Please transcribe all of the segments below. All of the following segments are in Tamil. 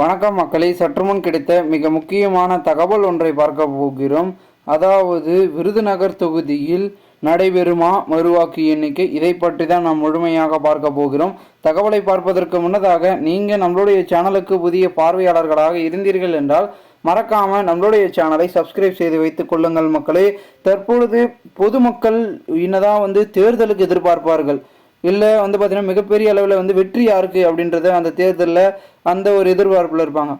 வணக்கம் மக்களை. சற்றுமுன் கிடைத்த மிக முக்கியமான தகவல் ஒன்றை பார்க்க போகிறோம். அதாவது விருதுநகர் தொகுதியில் நடைபெறுமா மறுவாக்கு எண்ணிக்கை? இதை பற்றி தான் நாம் முழுமையாக பார்க்க போகிறோம். தகவலை பார்ப்பதற்கு முன்னதாக நீங்கள் நம்மளுடைய சேனலுக்கு புதிய பார்வையாளர்களாக இருந்தீர்கள் என்றால் மறக்காம நம்மளுடைய சேனலை சப்ஸ்கிரைப் செய்து வைத்துக் கொள்ளுங்கள் மக்களே. தற்பொழுது பொதுமக்கள் என்னதான் வந்து தேர்தலுக்கு எதிர்பார்ப்பார்கள். இல்லை வந்து பார்த்தீங்கன்னா மிகப்பெரிய அளவில் வந்து வெற்றி யாருக்கு அப்படின்றத அந்த தேர்தலில் அந்த ஒரு எதிர்பார்ப்பில் இருப்பாங்க.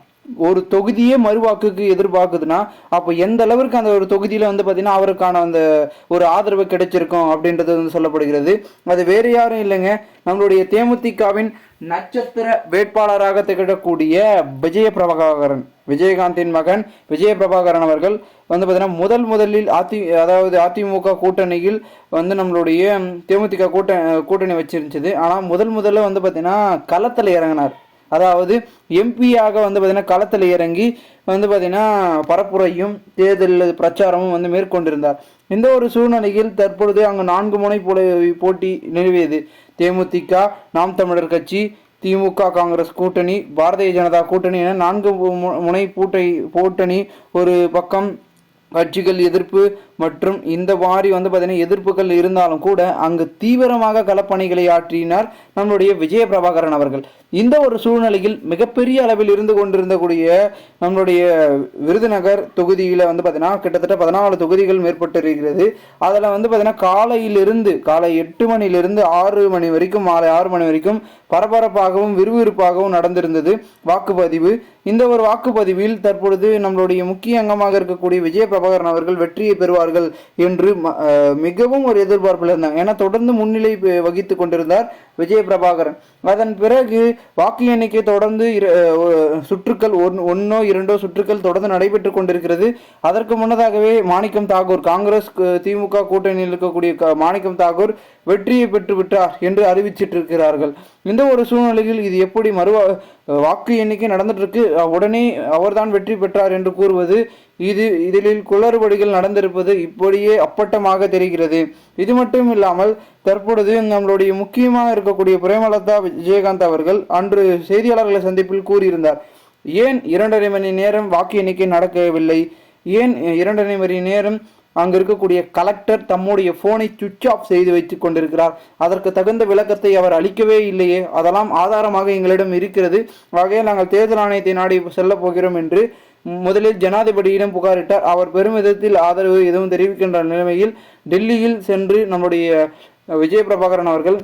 ஒரு தொகுதியே மறுவாக்குக்கு எதிர்பார்க்குதுன்னா அப்போ எந்த அளவிற்கு அந்த ஒரு தொகுதியில் வந்து பார்த்தீங்கன்னா அவருக்கான அந்த ஒரு ஆதரவு கிடைச்சிருக்கும் அப்படின்றது வந்து சொல்லப்படுகிறது. அது வேறு யாரும் இல்லைங்க. நம்மளுடைய தேமுதிகவின் நட்சத்திர வேட்பாளராக திகழக்கூடிய விஜய பிரபாகரன் விஜயகாந்தின் மகன் விஜய பிரபாகரன் அவர்கள் வந்து பார்த்தீங்கன்னா முதல் முதலில் அதி அதாவது அதிமுக கூட்டணியில் வந்து நம்மளுடைய தேமுதிக கூட்ட கூட்டணி வச்சிருந்துச்சு ஆனால் முதல் முதல்ல வந்து பார்த்தீங்கன்னா களத்தில் இறங்கினார். அதாவது எம்பியாக வந்து பார்த்தீங்கன்னா களத்தில் இறங்கி வந்து பார்த்தீங்கன்னா பரப்புரையும் தேர்தல் பிரச்சாரமும் வந்து மேற்கொண்டிருந்தார். இந்த ஒரு சூழ்நிலையில் தற்பொழுது அங்கு நான்கு முனை போல போட்டி நிலவியது. தேமுதிக நாம் தமிழர் கட்சி திமுக காங்கிரஸ் கூட்டணி பாரதிய ஜனதா கூட்டணி என நான்கு மு- முனை பூட்டை கூட்டணி ஒரு பக்கம் கட்சிகள் எதிர்ப்பு மற்றும் இந்த மாதிரி வந்து பார்த்தீங்கன்னா எதிர்ப்புகள் இருந்தாலும் கூட அங்கு தீவிரமாக களப்பணிகளை ஆற்றினார் நம்மளுடைய விஜய பிரபாகரன் அவர்கள். இந்த ஒரு சூழ்நிலையில் மிகப்பெரிய அளவில் இருந்து கொண்டிருந்தக்கூடிய நம்மளுடைய விருதுநகர் தொகுதியில் வந்து பார்த்தீங்கன்னா கிட்டத்தட்ட பதினாலு தொகுதிகள் மேற்பட்டு இருக்கிறது அதில் வந்து பார்த்தீங்கன்னா காலையிலிருந்து காலை எட்டு மணியிலிருந்து ஆறு மணி வரைக்கும் மாலை ஆறு மணி வரைக்கும் பரபரப்பாகவும் விறுவிறுப்பாகவும் நடந்திருந்தது வாக்குப்பதிவு. இந்த ஒரு வாக்குப்பதிவில் தற்பொழுது நம்மளுடைய முக்கிய அங்கமாக இருக்கக்கூடிய விஜய பிரபாகரன் அவர்கள் வெற்றியை பெறுவார்கள் என்று மிகவும் ஒரு எதிர்பார்ப்பில் இருந்தாங்க ஏன்னா தொடர்ந்து முன்னிலை வகித்து கொண்டிருந்தார் விஜய பிரபாகரன் அதன் பிறகு வாக்கு எண்ணிக்கை தொடர்ந்து சுற்றுக்கள் ஒன் ஒன்றோ இரண்டோ சுற்றுக்கள் தொடர்ந்து நடைபெற்று கொண்டிருக்கிறது. அதற்கு முன்னதாகவே மாணிக்கம் தாகூர் காங்கிரஸ் திமுக கூட்டணியில் இருக்கக்கூடிய மாணிக்கம் தாகூர் வெற்றியை பெற்று விட்டார் என்று அறிவிச்சிட்டிருக்கிறார்கள். இந்த ஒரு சூழ்நிலையில் இது எப்படி மறு வாக்கு எண்ணிக்கை நடந்துட்டு இருக்கு உடனே அவர்தான் வெற்றி பெற்றார் என்று கூறுவது இது இதில் குளறுபடிகள் நடந்திருப்பது இப்படியே அப்பட்டமாக தெரிகிறது. இது மட்டும் இல்லாமல் தற்பொழுது நம்மளுடைய முக்கியமாக இருக்கக்கூடிய பிரேமலதா விஜயகாந்த் அவர்கள் அன்று செய்தியாளர்களை சந்திப்பில் கூறியிருந்தார். ஏன் இரண்டரை மணி நேரம் வாக்கு எண்ணிக்கை நடக்கவில்லை? ஏன் இரண்டரை மணி நேரம் அங்கு இருக்கக்கூடிய கலெக்டர் தம்முடைய போனை சுவிட்ச் ஆஃப் செய்து வைத்துக் கொண்டிருக்கிறார்? அதற்கு தகுந்த விளக்கத்தை அவர் அளிக்கவே இல்லையே. அதெல்லாம் ஆதாரமாக எங்களிடம் இருக்கிறது. ஆகையால் நாங்கள் தேர்தல் ஆணையத்தை நாடி செல்ல போகிறோம் என்று முதலில் ஜனாதிபதியிடம் புகாரிட்டார். அவர் பெரும் விதத்தில் ஆதரவு எதுவும் தெரிவிக்கின்ற நிலைமையில் டெல்லியில் சென்று நம்முடைய விஜய பிரபாகரன் அவர்கள்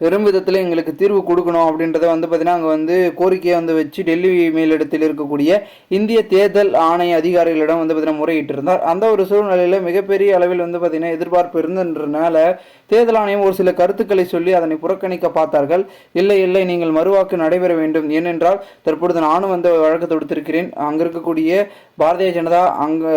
பெரும் விதத்தில் எங்களுக்கு தீர்வு கொடுக்கணும் அப்படின்றத வந்து பார்த்தீங்கன்னா அங்கே வந்து கோரிக்கையை வந்து வச்சு டெல்லி மேலிடத்தில் இருக்கக்கூடிய இந்திய தேர்தல் ஆணைய அதிகாரிகளிடம் வந்து பார்த்தீங்கன்னா முறையிட்டு இருந்தார் அந்த ஒரு சூழ்நிலையில் மிகப்பெரிய அளவில் வந்து பார்த்தீங்கன்னா எதிர்பார்ப்பு இருந்ததுன்றனால தேர்தல் ஆணையம் ஒரு சில கருத்துக்களை சொல்லி அதனை புறக்கணிக்க பார்த்தார்கள். இல்லை இல்லை நீங்கள் மறுவாக்கு நடைபெற வேண்டும். ஏனென்றால் தற்பொழுது நானும் வந்து வழக்கு தொடுத்திருக்கிறேன். அங்கே இருக்கக்கூடிய பாரதிய ஜனதா அங்கே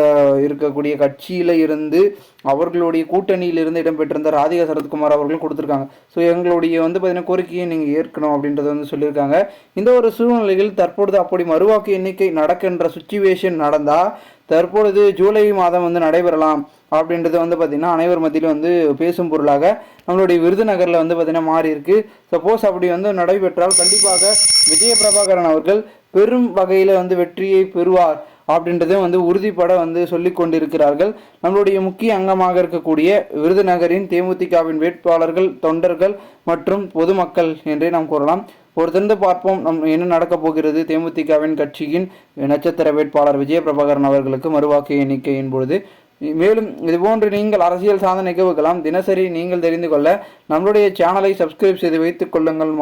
இருக்கக்கூடிய கட்சியில் இருந்து அவர்களுடைய கூட்டணியிலிருந்து இடம்பெற்றிருந்த ராதிகா சரத்குமார் அவர்களும் கொடுத்துருக்காங்க. ஸோ எங்களுடைய வந்து பார்த்தீங்கன்னா கோரிக்கையை நீங்கள் ஏற்கணும் அப்படின்றத வந்து சொல்லியிருக்காங்க. இந்த ஒரு சூழ்நிலையில் தற்பொழுது அப்படி மறுவாக்கு எண்ணிக்கை நடக்கின்ற சுச்சுவேஷன் நடந்தால் தற்பொழுது ஜூலை மாதம் வந்து நடைபெறலாம் அப்படின்றது வந்து பார்த்திங்கன்னா அனைவர் மத்தியிலும் வந்து பேசும் பொருளாக நம்மளுடைய விருதுநகரில் வந்து பார்த்திங்கன்னா மாறி இருக்கு சப்போஸ் அப்படி வந்து நடைபெற்றால் கண்டிப்பாக விஜய பிரபாகரன் அவர்கள் பெரும் வகையில் வந்து வெற்றியை பெறுவார். அப்படின்றதை வந்து உறுதிப்பட வந்து சொல்லி கொண்டிருக்கிறார்கள். நம்மளுடைய முக்கிய அங்கமாக இருக்கக்கூடிய விருதுநகரின் தேமுதிகவின் வேட்பாளர்கள் தொண்டர்கள் மற்றும் பொதுமக்கள் என்றே நாம் கூறலாம். பொறுத்திருந்து பார்ப்போம் நம் என்ன நடக்கப் போகிறது? தேமுதிகவின் கட்சியின் நட்சத்திர வேட்பாளர் விஜயபிரபாகரன் அவர்களுக்கு மறுவாக்கு எண்ணிக்கையின் பொழுது. மேலும் இதுபோன்று நீங்கள் அரசியல் சார்ந்த நிகழ்வுகளாம் தினசரி நீங்கள் தெரிந்து கொள்ள நம்மளுடைய சேனலை சப்ஸ்கிரைப் செய்து வைத்துக் கொள்ளுங்கள்